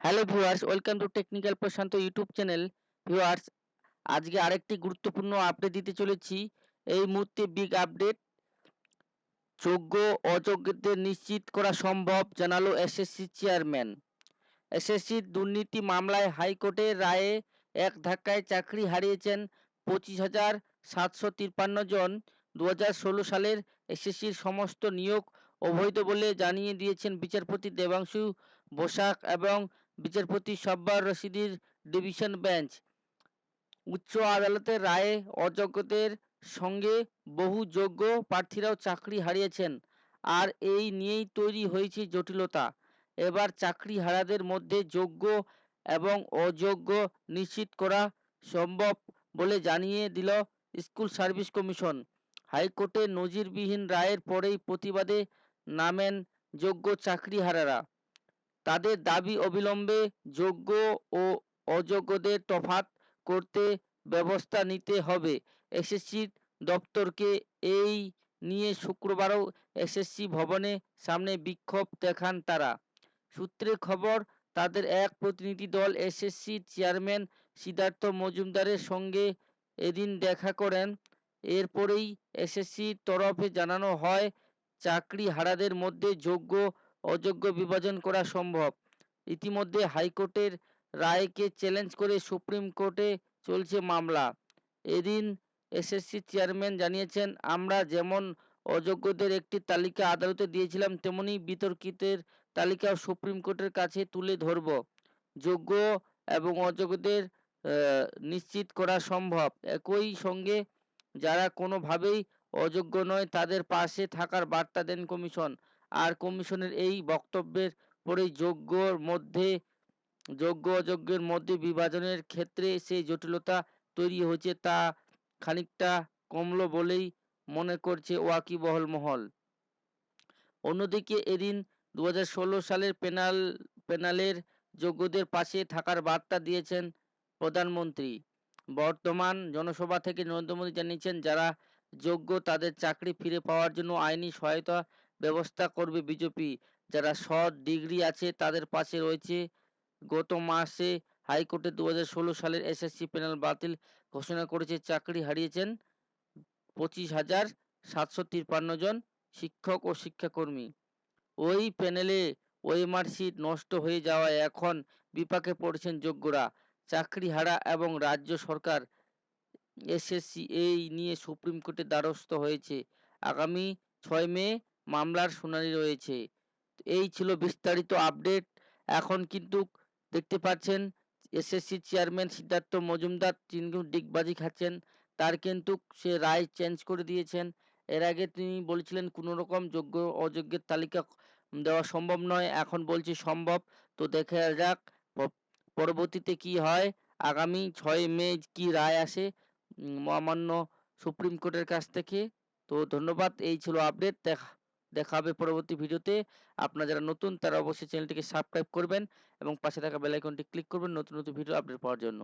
Hello viewers welcome to technical Prashant YouTube channel viewers আজকে আরেকটি গুরুত্বপূর্ণ আপডেট দিতে চলেছি। এই মুহূর্তে বিগ আপডেট যোগ্য অযোগ্যদের নিশ্চিত করা সম্ভব, জানালো এসএসসি চেয়ারম্যান এসএসসির দুর্নীতি মামলায় হাইকোর্টের রায়ে এক ধাক্কায় চাকরি হারিয়েছেন পঁচিশ হাজার সাতশো তিপ্পান্ন জন। দু হাজার ষোলো সালের এসএসসির সমস্ত নিয়োগ অবৈধ বলে জানিয়ে দিয়েছেন বিচারপতি দেবাংশু বসাক এবং বিচারপতি সব্বার রশিদির ডিভিশন বেঞ্চ। উচ্চ আদালতের রায়ে অযোগ্যদের সঙ্গে বহু যোগ্য প্রার্থীরাও চাকরি হারিয়েছেন, আর এই নিয়েই তৈরি হয়েছে জটিলতা। এবার চাকরি হারাদের মধ্যে যোগ্য এবং অযোগ্য নিশ্চিত করা সম্ভব বলে জানিয়ে দিল স্কুল সার্ভিস কমিশন। হাইকোর্টের নজিরবিহীন রায়ের পরেই প্রতিবাদে নামেন যোগ্য চাকরিহারারা তাদের দাবি অবিলম্বে যোগ্য ও অযোগ্যদের তফাত করতে ব্যবস্থা নিতে হবে। এসএসসি দপ্তরকে এই নিয়ে শুক্রবারও এসএসসি ভবনে সামনে বিক্ষোভ দেখান তারা। সূত্রে খবর, তাদের এক প্রতিনিধি দল এসএসসি চেয়ারম্যান সিদ্ধার্থ মজুমদারের সঙ্গে এদিন দেখা করেন। এরপরেই এসএসসির তরফে জানানো হয়, চাকরি হারাদের মধ্যে যোগ্য অযোগ্য বিভাজন করা সম্ভব। ইতিমধ্যে হাইকোর্টের রায়কে চ্যালেঞ্জ করে সুপ্রিম কোর্টে চলছে মামলা। এদিন এসএসসি চেয়ারম্যান জানিয়েছেন, আমরা যেমন অযোগ্যদের একটি তালিকা আদালতে দিয়েছিলাম, তেমনি বিতর্কিতের তালিকাও সুপ্রিম কোর্টের কাছে তুলে ধরব। যোগ্য এবং অযোগ্যদের নিশ্চিত করা সম্ভব। একই সঙ্গে যারা কোনোভাবেই অযোগ্য নয়, তাদের পাশে থাকার বার্তা দেন কমিশন। আর কমিশনের এই বক্তব্যের পরেই যোগ্যর মধ্যে যোগ্য অযোগ্যের মধ্যে বিভাজনের ক্ষেত্রে সেই জটিলতা তৈরি হয়েছে তা খানিকটা কমলো বলেই মনে করছে ওয়াকিবহল মহল। অন্যদিকে এদিন দু হাজার ষোলো সালের পেনাল, পেনালের যোগ্যদের পাশে থাকার বার্তা দিয়েছেন প্রধানমন্ত্রী। বর্তমান জনসভা থেকে নরেন্দ্র মোদী জানিয়েছেন, যারা যোগ্য তাদের চাকরি ফিরে পাওয়ার জন্য আইনি সহায়তা ব্যবস্থা করবে বিজেপি যারা সৎ ডিগ্রি আছে, তাদের পাশে রয়েছে। গত মাসে হাইকোর্টে দুহাজার ষোলো সালের এসএসসি প্যানেল বাতিল ঘোষণা করেছে, চাকরি হারিয়েছেন পঁচিশ হাজার সাতশো তিপ্পান্ন জন শিক্ষক ও শিক্ষাকর্মী। ওই প্যানেলে সিট নষ্ট হয়ে যাওয়ায় এখন বিপাকে পড়েছেন যোগ্যরা। চাকরি হারা এবং রাজ্য সরকার এসএসসি এই নিয়ে সুপ্রিম কোর্টে দ্বারস্থ হয়েছে। আগামী ছয় মে মামলার শুনানি রয়েছে। এই ছিল বিস্তারিত আপডেট। এখন কিন্তু দেখতে পাচ্ছেন এসএসসি চেয়ারম্যান সিদ্ধার্থ মজুমদার তিনি ডিগবাজি খাচ্ছেন। তার কিন্তু সে রায় চেঞ্জ করে দিয়েছেন। এর আগে তিনি বলেছিলেন, কোনো রকম যোগ্য অযোগ্যের তালিকা দেওয়া সম্ভব নয়। এখন বলছে, সম্ভব। তো দেখে যাক পরবর্তীতে কি হয়, আগামী ছয় মে কি রায় আসে মহামান্য সুপ্রিম কোর্টের কাছ থেকে। তো ধন্যবাদ, এই ছিল আপডেট। দেখা দেখা হবে পরবর্তী ভিডিওতে। আপনারা যারা নতুন, তারা অবশ্যই চ্যানেলটিকে সাবস্ক্রাইব করবেন এবং পাশে থাকা বেল আইকনটি ক্লিক করবেন নতুন নতুন ভিডিও আপডেট পাওয়ার জন্য।